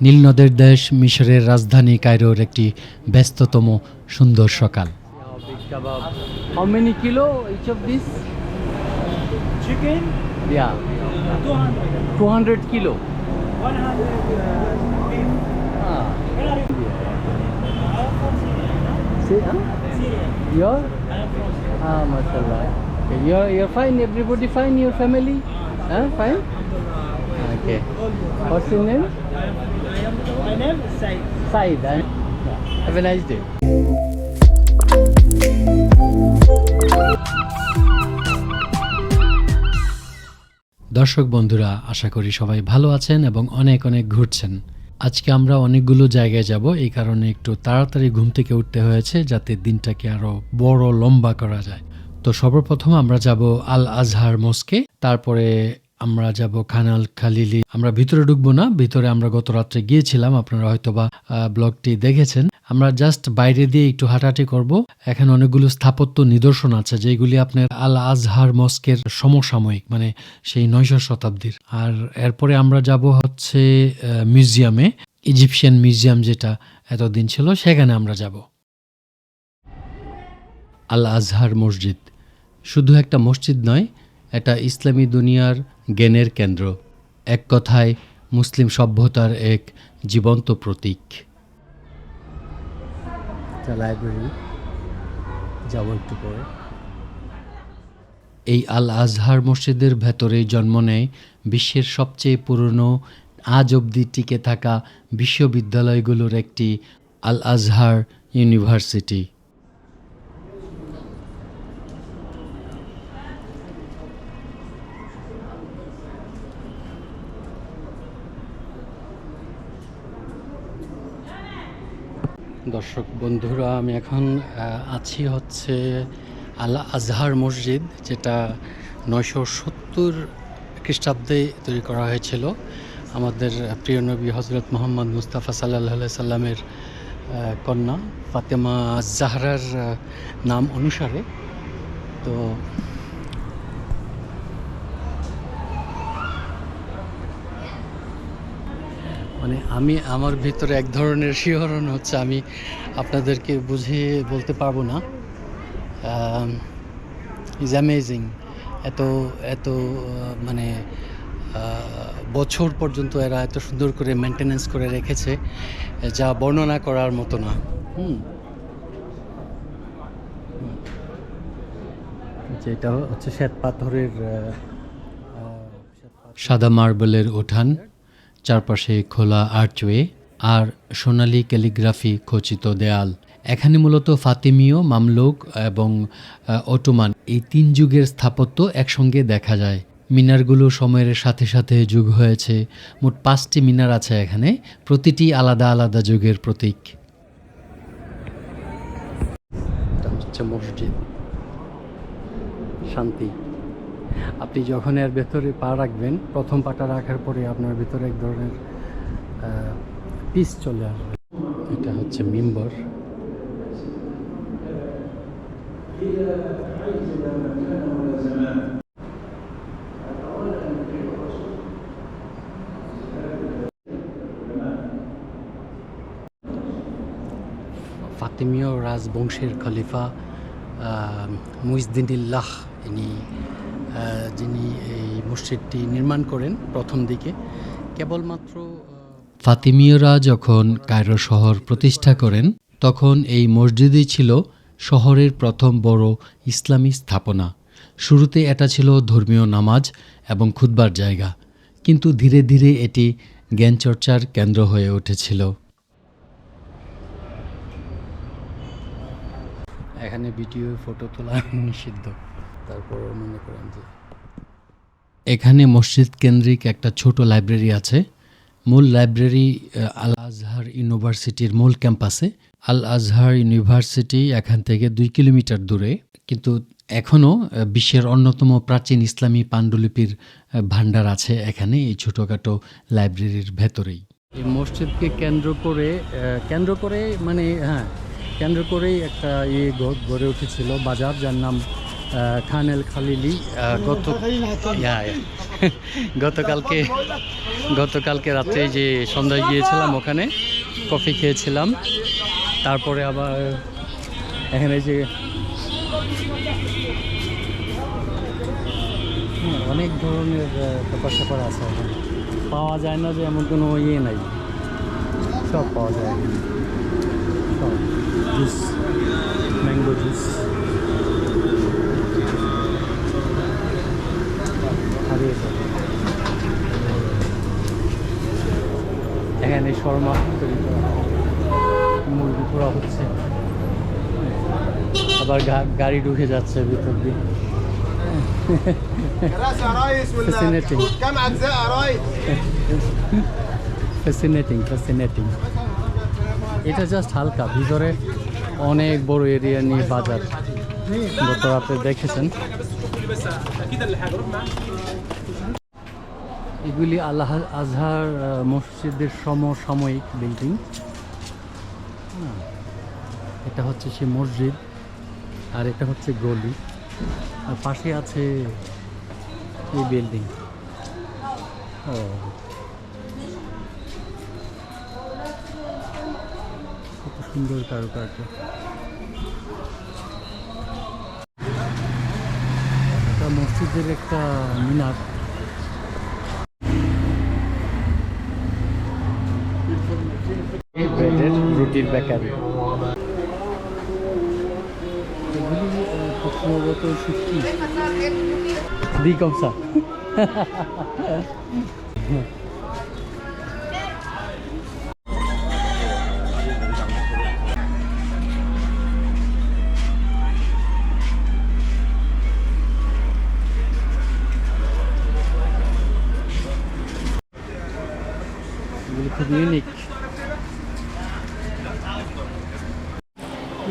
নীলনদের দেশ মিশরের রাজধানী কায়রোর একটি ব্যস্ততম সুন্দর সকাল How many kilo each of these? Chicken, Yeah, 200. 200 kilo. 100 uh. Ah. Where are you? I am from Syria. no? See, huh? Syria. You're? Ah, mashallah. You're, you're fine. Everybody fine? Your family? Huh? Fine? Okay. What's your name? My name is Said. Said. Yeah. Have a nice day. দর্শক বন্ধুরা আশা করি সবাই ভালো আছেন এবং অনেক অনেক ঘুরছেন আজকে আমরা অনেকগুলো জায়গায় যাব এই কারণে একটু তাড়াতাড়ি ঘুম থেকে উঠতে হয়েছে যাতে দিনটাকে আরও বড় লম্বা করা যায় তো সর্বপ্রথম আমরা যাব আল আজহার মস্কে তারপরে আমরা যাব খানাল খালিলি। আমরা ভিতরে ঢুকবো না, ভিতরে আমরা গত রাত্রে গিয়েছিলাম, আপনারা হয়তোবা ব্লগটি দেখেছেন। আমরা জাস্ট বাইরে দিয়ে একটু হাঁটাহাঁটি করব। এখানে অনেকগুলো স্থাপত্য নিদর্শন আছে, যেগুলি আপনার আল আজহার মস্কের সমসাময়িক মানে সেই নয়শ শতাব্দীর। আর এরপরে আমরা যাব হচ্ছে মিউজিয়ামে, ইজিপশিয়ান মিউজিয়াম যেটা এতদিন ছিল, সেখানে আমরা যাব। আল আজহার মসজিদ। শুধু একটা মসজিদ নয়, এটা ইসলামী দুনিয়ার জ্ঞানের কেন্দ্র। এক কথায় মুসলিম সভ্যতার এক জীবন্ত প্রতীক। এই আল আজহার মসজিদের ভেতরে জন্ম নেয় বিশ্বের সবচেয়ে পুরনো আজ অবধি টিকে থাকা বিশ্ববিদ্যালয়গুলোর একটি আল আজহার ইউনিভার্সিটি। দর্শক বন্ধুরা, আমি এখন আছি হচ্ছে আল আজহার মসজিদ, যেটা নয়শো সত্তর খ্রিস্টাব্দে তৈরি করা হয়েছিল। আমাদের প্রিয় নবী হজরত মোহাম্মদ মুস্তাফা সাল্লাহ সাল্লামের কন্যা ফাতেমা জাহরার নাম অনুসারে। তো মানে আমি আমার ভিতরে এক ধরনের শিহরণ হচ্ছে, আমি আপনাদেরকে বুঝিয়ে বলতে পারব না। ইজ অ্যামেজিং এত এত মানে বছর পর্যন্ত এরা এত সুন্দর করে মেনটেনেন্স করে রেখেছে, যা বর্ণনা করার মতো না। হুম। যেটা হচ্ছে শ্বেত পাথরের সাদা মার্বেলের উঠান চারপাশে খোলা আর্চওয়ে আর সোনালি ক্যালিগ্রাফি খচিত দেয়াল। এখানে মূলত ফাতিমীয় মামলুক এবং অটোমান এই তিন যুগের স্থাপত্য একসঙ্গে দেখা যায়। মিনারগুলো সময়ের সাথে সাথে যুগ হয়েছে। মোট পাঁচটি মিনার আছে এখানে। প্রতিটি আলাদা আলাদা যুগের প্রতীক। শান্তি। আপনি যখন এর ভেতরে পা রাখবেন, প্রথম পাটা রাখার পরে আপনার ভেতরে এক ধরনের পিস চলে আসবে। এটা হচ্ছে মিম্বর। ফাতিমীয় রাজবংশের খলিফা মুইজদিনিল্লাহ, ইনি যিনি এই মসজিদটি নির্মাণ করেন প্রথম দিকে কেবলমাত্র ফাতিমীয়রা যখন কায়রো শহর প্রতিষ্ঠা করেন তখন এই মসজিদই ছিল শহরের প্রথম বড় ইসলামী স্থাপনা। শুরুতে এটা ছিল ধর্মীয় নামাজ এবং খুতবার জায়গা কিন্তু ধীরে ধীরে এটি জ্ঞানচর্চার কেন্দ্র হয়ে উঠেছিল। এখানে ভিডিও ফটো তোলা নিষিদ্ধ। তারপর মনে করেন যে এখানে মসজিদ কেন্দ্রিক একটা ছোট লাইব্রেরি আছে। মূল লাইব্রেরি আল আজহার ইউনিভার্সিটির মূল ক্যাম্পাসে। আল আজহার ইউনিভার্সিটি এখান থেকে দুই কিলোমিটার দূরে। কিন্তু এখনও বিশ্বের অন্যতম প্রাচীন ইসলামী পাণ্ডুলিপির ভাণ্ডার আছে এখানে এই ছোটোখাটো লাইব্রেরির ভেতরেই। এই মসজিদকে কেন্দ্র করে কেন্দ্র করে মানে হ্যাঁ কেন্দ্র করেই একটা ইয়ে গড়ে উঠেছিল বাজার যার নাম খান এল খালিলি গত। গতকালকে গতকালকে রাত্রে যে সন্ধ্যায় গিয়েছিলাম ওখানে কফি খেয়েছিলাম। তারপরে আবার এখানে যে হ্যাঁ, অনেক ধরনের ব্যাপার স্যাপার আছে পাওয়া যায় না যে এমন কোনো ইয়ে নাই। সব পাওয়া যায় এখানে সব জুস ম্যাঙ্গো জুস হারিয়ে যাবে এখানে শর্মা মুরগি পোড়া হচ্ছে। আবার গাড়ি ঢুকে যাচ্ছে ভিতর দিয়ে। এটা জাস্ট হালকা, ভিতরে অনেক বড় এরিয়া নিয়ে বাজার। গত আপনি দেখেছেন। এগুলি আল্লাহ আজহার মসজিদের সমসাময়িক বিল্ডিং এটা হচ্ছে সে মসজিদ, আর এটা হচ্ছে গলি। আর পাশে আছে এই বিল্ডিং ও। কত সুন্দর কারুকার্য। মসজিদের একটা মিনার। ব্রেডের রুটির বেকারি এগুলি আহ, খুব সম্ভবত শুটকি দি কমসা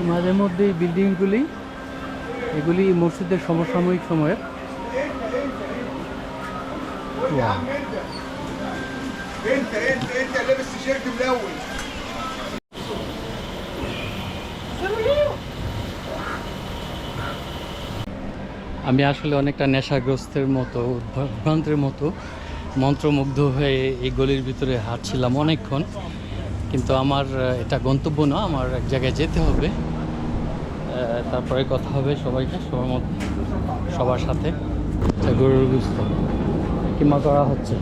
মাঝে মধ্যে এই বিল্ডিংগুলি এগুলি মসজিদের সমসাময়িক সময়ের। আমি আসলে অনেকটা নেশাগ্রস্তের মতো উদ্ভ্রান্তের মতো মন্ত্রমুগ্ধ হয়ে এই গলির ভিতরে হাঁটছিলাম অনেকক্ষণ। কিন্তু আমার এটা গন্তব্য না, আমার এক জায়গায় যেতে হবে। তারপরে কথা হবে সবাইকে সবার মধ্যে সবার সাথে। গরুর গুস্ত। কিমা করা হচ্ছে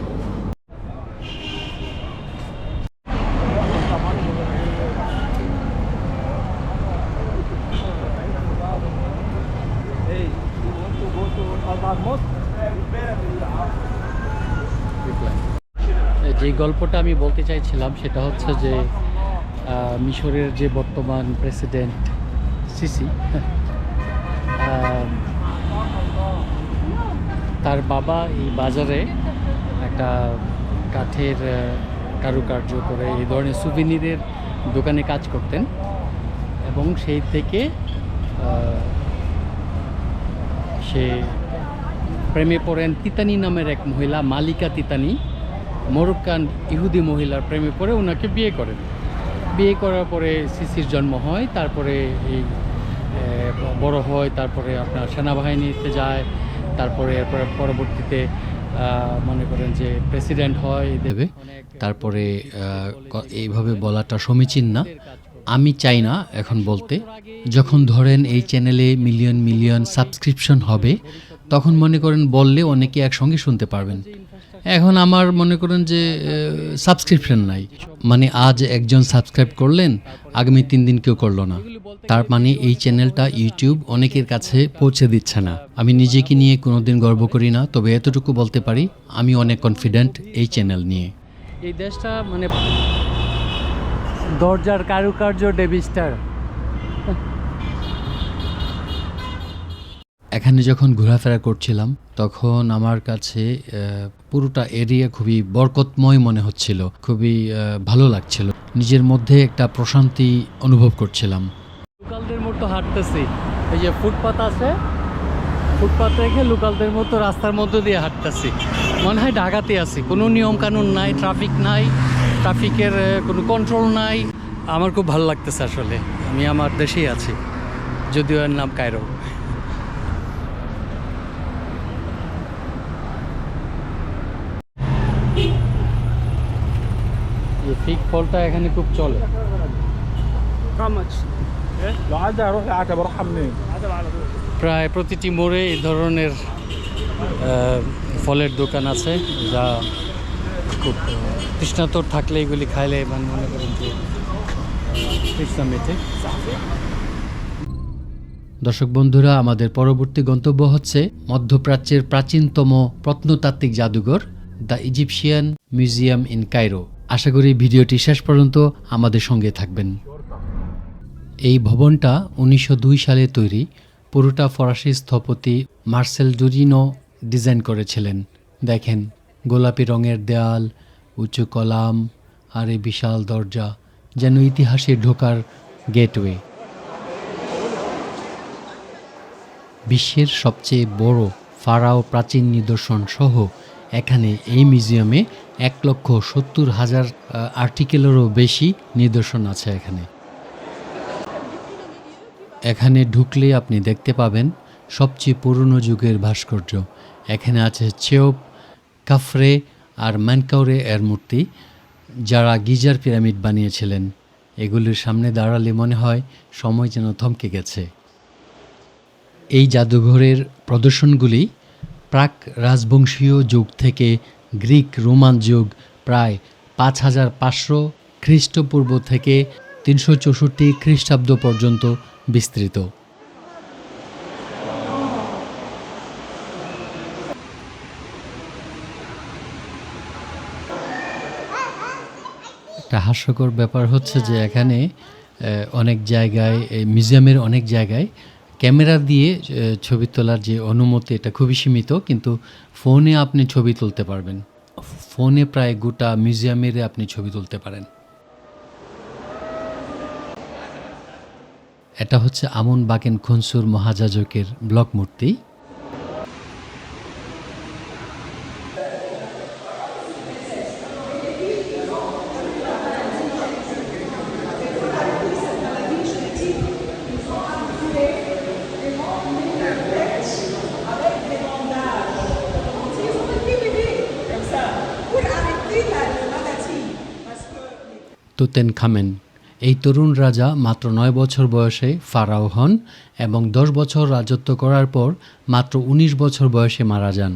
যে গল্পটা আমি বলতে চাইছিলাম, সেটা হচ্ছে যে মিশরের যে বর্তমান প্রেসিডেন্ট সিসি তার বাবা এই বাজারে একটা কাঠের কারুকার্য করে এই ধরনের সুভিনিরের দোকানে কাজ করতেন এবং সেই থেকে সে প্রেমে পড়েন তিতানি নামের এক মহিলা, মালিকা তিতানি। মরক্কান ইহুদি মহিলার প্রেমে পড়ে ওনাকে বিয়ে করেন। বিয়ে করার পরে সিসির জন্ম হয় তারপরে এই বড় হয় তারপরে আপনার সেনাবাহিনীতে যায় তারপরে এরপরে পরবর্তীতে মনে করেন যে প্রেসিডেন্ট হয়। দেবে তারপরে এইভাবে বলাটা সমীচীন না। আমি চাই না এখন বলতে। যখন ধরেন এই চ্যানেলে মিলিয়ন মিলিয়ন সাবস্ক্রিপশন হবে তখন মনে করেন বললে অনেকে একসঙ্গে শুনতে পারবেন। এখন আমার মনে করেন যে সাবস্ক্রিপশন নাই। মানে আজ একজন সাবস্ক্রাইব করলেন, আগামী তিন দিন কেউ করল না। তার মানে এই চ্যানেলটা ইউটিউব অনেকের কাছে পৌঁছে দিচ্ছে না। আমি নিজেকে নিয়ে কোনোদিন গর্ব করি না, তবে এতটুকু বলতে পারি, আমি অনেক কনফিডেন্ট এই চ্যানেল নিয়ে। এই দেশটা মানে দরজার কারুকার্য ডেভিস্টার এখানে যখন ঘোরাফেরা করছিলাম, তখন আমার কাছে পুরোটা এরিয়া খুবই বরকতময় মনে হচ্ছিল, খুবই ভালো লাগছিল। নিজের মধ্যে একটা প্রশান্তি অনুভব করছিলাম। লোকালদের মতো হাঁটতেছি। এই যে ফুটপাত আছে, ফুটপাত রেখে লোকালদের মতো রাস্তার মধ্য দিয়ে হাঁটতেছি। মনে হয় ঢাকাতে আছি। কোনো নিয়ম কানুন নাই, ট্রাফিক নাই, ট্রাফিকের কোনো কন্ট্রোল নাই। আমার খুব ভালো লাগতেছে আসলে। আমি আমার দেশেই আছি। যদিও এর নাম কায়রো। এই ফিক ফলটা এখানে খুব চলে How much? لو عدى هروح العتبة اروحها منين؟ عدم على طول প্রায় প্রতিটি মোড়ে এই ধরনের আহ, ফলের দোকান আছে যা খুব আহ, তৃষ্ণাতর থাকলে এগুলি খাইলে মানে মনে করেন যে আহ, তৃষ্ণা মেটে দর্শক বন্ধুরা আমাদের পরবর্তী গন্তব্য হচ্ছে মধ্যপ্রাচ্যের প্রাচীনতম প্রত্নতাত্ত্বিক জাদুঘর the Egyptian museum in Cairo আশা করি ভিডিওটি শেষ পর্যন্ত আমাদের সঙ্গে থাকবেন। এই ভবনটা উনিশশো দুই সালে তৈরি। পুরোটা ফরাসি স্থপতি মার্সেল ডুরিনো ডিজাইন করেছিলেন। দেখেন, গোলাপি রঙের দেয়াল, উঁচু কলাম আর এই বিশাল দরজা যেন ইতিহাসে ঢোকার গেটওয়ে। বিশ্বের সবচেয়ে বড় ফারাও প্রাচীন নিদর্শন সহ এখানে এই মিউজিয়ামে এক লক্ষ সত্তর হাজার আর্টিকেলেরও বেশি নিদর্শন আছে এখানে। এখানে ঢুকলে আপনি দেখতে পাবেন সবচেয়ে পুরনো যুগের ভাস্কর্য। এখানে আছে চেওপ কাফরে আর ম্যানকাউরে এর মূর্তি, যারা গিজার পিরামিড বানিয়েছিলেন। এগুলির সামনে দাঁড়ালে মনে হয় সময় যেন থমকে গেছে। এই জাদুঘরের প্রদর্শনগুলি প্রাক রাজবংশীয় যুগ থেকে গ্রিক রোমান যুগ প্রায় পাঁচ হাজার পাঁচশো খ্রিস্টপূর্ব থেকে তিনশো চৌষট্টি খ্রিস্টাব্দ পর্যন্ত বিস্তৃত। একটা হাস্যকর ব্যাপার হচ্ছে যে এখানে অনেক জায়গায় মিউজিয়ামের অনেক জায়গায় ক্যামেরা দিয়ে ছবি তোলার যে অনুমতি, এটা খুবই সীমিত, কিন্তু ফোনে আপনি ছবি তুলতে পারবেন। ফোনে প্রায় গোটা মিউজিয়ামের আপনি ছবি তুলতে পারেন। এটা হচ্ছে আমন বাকেন খনসুর মহাজাজকের ব্লক মূর্তি। তুতেন খামেন এই তরুণ রাজা মাত্র নয় বছর বয়সে ফারাও হন এবং দশ বছর রাজত্ব করার পর মাত্র ১৯ বছর বয়সে মারা যান।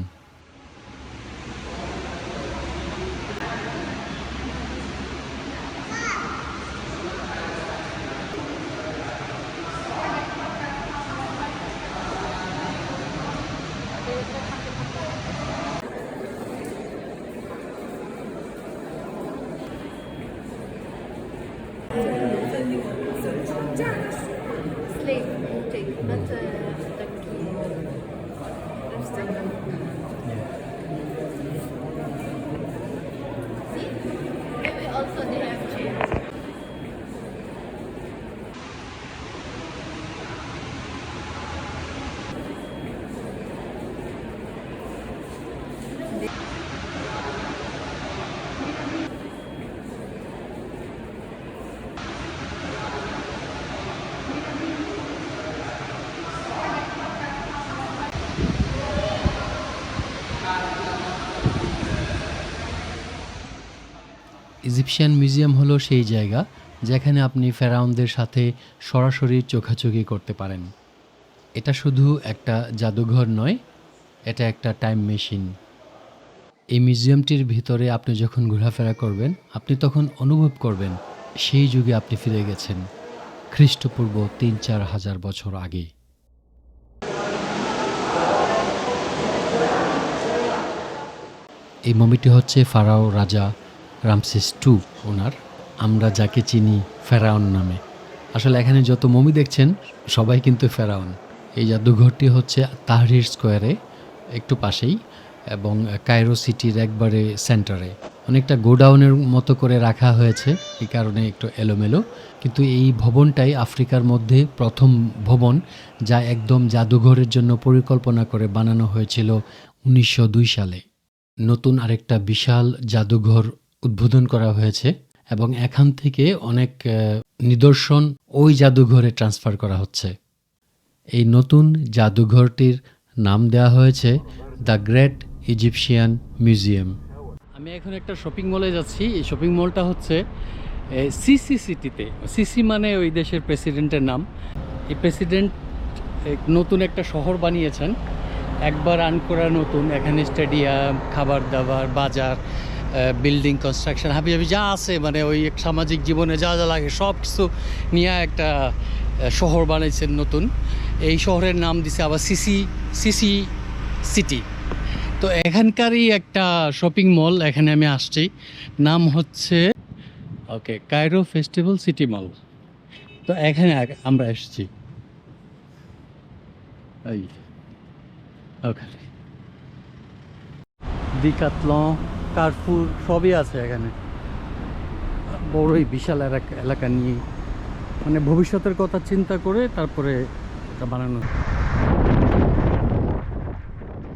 Slave take, not uh, the Egyptian museum হলো সেই জায়গা যেখানে আপনি ফেরাউনদের সাথে সরাসরি চোখাচোখি করতে পারেন। এটা শুধু একটা জাদুঘর নয়, এটা একটা টাইম মেশিন এই মিউজিয়ামটির ভিতরে আপনি যখন ঘোরাফেরা করবেন, আপনি তখন অনুভব করবেন সেই যুগে আপনি ফিরে গেছেন, খ্রিস্টপূর্ব তিন চার হাজার বছর আগে। এই মমিটি হচ্ছে ফারাও রাজা রামসেস টু ওনার, আমরা যাকে চিনি ফেরাউন নামে। আসলে এখানে যত মমি দেখছেন, সবাই কিন্তু ফেরাউন এই জাদুঘরটি হচ্ছে তাহরির স্কোয়ারে, একটু পাশেই, এবং কায়রো সিটির একবারে সেন্টারে। অনেকটা গোডাউনের মতো করে রাখা হয়েছে, এই কারণে একটু এলোমেলো। কিন্তু এই ভবনটাই আফ্রিকার মধ্যে প্রথম ভবন, যা একদম জাদুঘরের জন্য পরিকল্পনা করে বানানো হয়েছিল উনিশশো দুই সালে। নতুন আরেকটা বিশাল জাদুঘর উদ্বোধন করা হয়েছে এবং এখান থেকে অনেক নিদর্শন ওই জাদুঘরে ট্রান্সফার করা হচ্ছে। এই নতুন জাদুঘরটির নাম দেওয়া হয়েছে দ্য গ্রেট ইজিপশিয়ান মিউজিয়াম আমি এখন একটা শপিং মলে যাচ্ছি। এই শপিং মলটা হচ্ছে সিসি সিটিতে সিসি মানে ওই দেশের প্রেসিডেন্টের নাম। এই প্রেসিডেন্ট নতুন একটা শহর বানিয়েছেন। একবার রান করা নতুন, এখানে স্টেডিয়াম খাবার দাবার, বাজার। বিল্ডিং কনস্ট্রাকশন হাবি হাবি যা আছে মানে ওই সামাজিক জীবনে যা যা লাগে, সব কিছু নিয়ে একটা শহর বানাইছেন নতুন। এই শহরের নাম দিছে আবার সিসি সিসি সিটি তো এখানকারই একটা শপিং মল এখানে আমি আসছি। নাম হচ্ছে, okay Cairo festival city mall তো এখানে আমরা এসেছি। এই ওখানে কার্ফুর সবই আছে এখানে। বড়ই বিশাল এলাকা এলাকা নিয়ে। মানে ভবিষ্যতের কথা চিন্তা করে তারপরে এটা বানানো।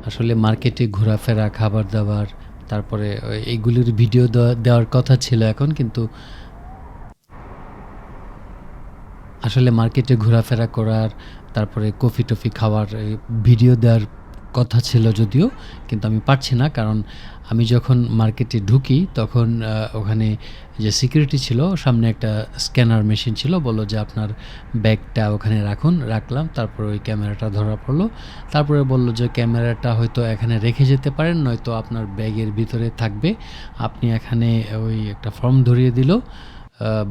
আসলে মার্কেটে ঘোরাফেরা খাবার দাবার তারপরে এইগুলির ভিডিও দেওয়া- দেওয়ার কথা ছিল এখন, কিন্তু আসলে মার্কেটে ঘোরাফেরা করার, তারপরে কফি টফি খাওয়ার ভিডিও দেওয়ার কথা ছিল যদিও, কিন্তু আমি পারছি না, কারণ আমি যখন মার্কেটে ঢুকি তখন ওখানে যে সিকিউরিটি ছিল, সামনে একটা স্ক্যানার মেশিন ছিল, বলল যে আপনার ব্যাগটা ওখানে রাখুন, রাখলাম, তারপর ওই ক্যামেরাটা ধরা পড়ল। তারপরে বলল যে ক্যামেরাটা হয়তো এখানে রেখে যেতে পারেন, নয়তো আপনার ব্যাগের ভিতরে থাকবে। আপনি এখানে ওই একটা ফর্ম ধরিয়ে দিল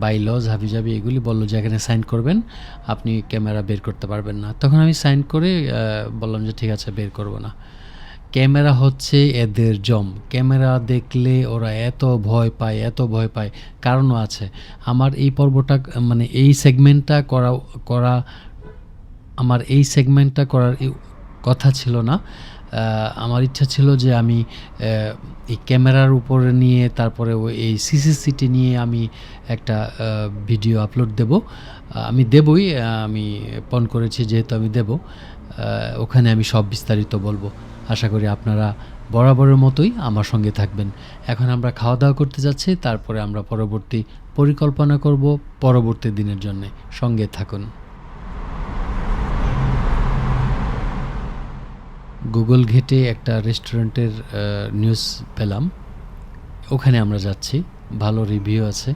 বাই লজ হাবি জাবি এগুলি বলল যে এখানে সাইন করবেন, আপনি ক্যামেরা বের করতে পারবেন না। তখন আমি সাইন করে বললাম যে ঠিক আছে, বের করব না। ক্যামেরা হচ্ছে এদের জম। ক্যামেরা দেখলে ওরা এত ভয় পায়, এত ভয় পায়। কারণও আছে। আমার এই পর্বটা মানে এই সেগমেন্টটা করা করা, আমার এই সেগমেন্টটা করার কথা ছিল না। আমার ইচ্ছা ছিল যে আমি এই ক্যামেরার উপরে নিয়ে, তারপরে এই সিসিসিটি নিয়ে আমি একটা ভিডিও আপলোড দেব। আমি দেবই আমি পণ করেছি যেহেতু আমি দেব। ওখানে আমি সব বিস্তারিত বলব। আশা করি আপনারা বরাবরের মতোই আমার সঙ্গে থাকবেন। এখন আমরা খাওয়া দাওয়া করতে যাচ্ছি, তারপরে আমরা পরবর্তী পরিকল্পনা করব পরবর্তী দিনের জন্য। সঙ্গে থাকুন। গুগল ঘেটে একটা রেস্টুরেন্টের নিউজ পেলাম। ওখানে আমরা যাচ্ছি। ভালো রিভিউ আছে।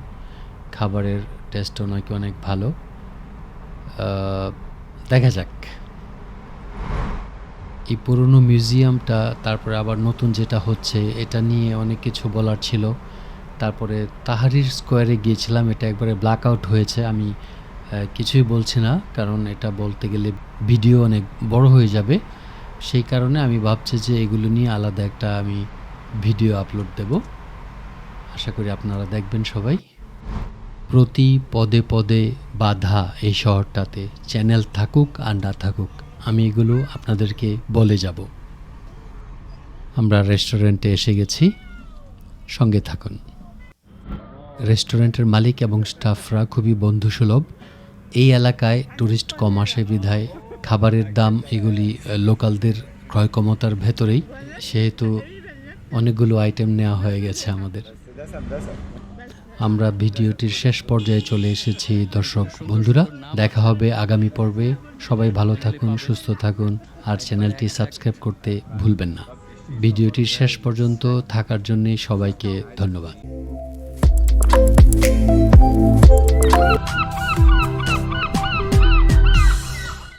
খাবারের টেস্টও নাকি অনেক ভালো। দেখা যাক। এই পুরনো মিউজিয়ামটা তারপরে আবার নতুন যেটা হচ্ছে, এটা নিয়ে অনেক কিছু বলার ছিল। তারপরে তাহারির স্কোয়ারে গিয়েছিলাম। এটা একবারে ব্ল্যাক আউট হয়েছে। আমি কিছুই বলছি না, কারণ এটা বলতে গেলে ভিডিও অনেক বড় হয়ে যাবে। সেই কারণে আমি ভাবছি যে এগুলো নিয়ে আলাদা একটা আমি ভিডিও আপলোড দেব। আশা করি আপনারা দেখবেন সবাই। প্রতি পদে পদে বাধা এই শহরটাতে, চ্যানেল থাকুক আর না থাকুক, আমি এগুলো আপনাদেরকে বলে যাব। আমরা রেস্টুরেন্টে এসে গেছি। সঙ্গে থাকুন। রেস্টুরেন্টের মালিক এবং স্টাফরা খুবই বন্ধুসুলভ। এই এলাকায় ট্যুরিস্ট কম আসে বিধায় খাবারের দাম এগুলি লোকালদের ক্রয় ক্ষমতার ভেতরেই, সেহেতু অনেকগুলো আইটেম নেওয়া হয়ে গেছে আমাদের। আমরা ভিডিওটির শেষ পর্যায়ে চলে এসেছি, দর্শক বন্ধুরা। দেখা হবে আগামী পর্বে। সবাই ভালো থাকুন, সুস্থ থাকুন, আর চ্যানেলটি সাবস্ক্রাইব করতে ভুলবেন না। ভিডিওটির শেষ পর্যন্ত থাকার জন্য সবাইকে ধন্যবাদ।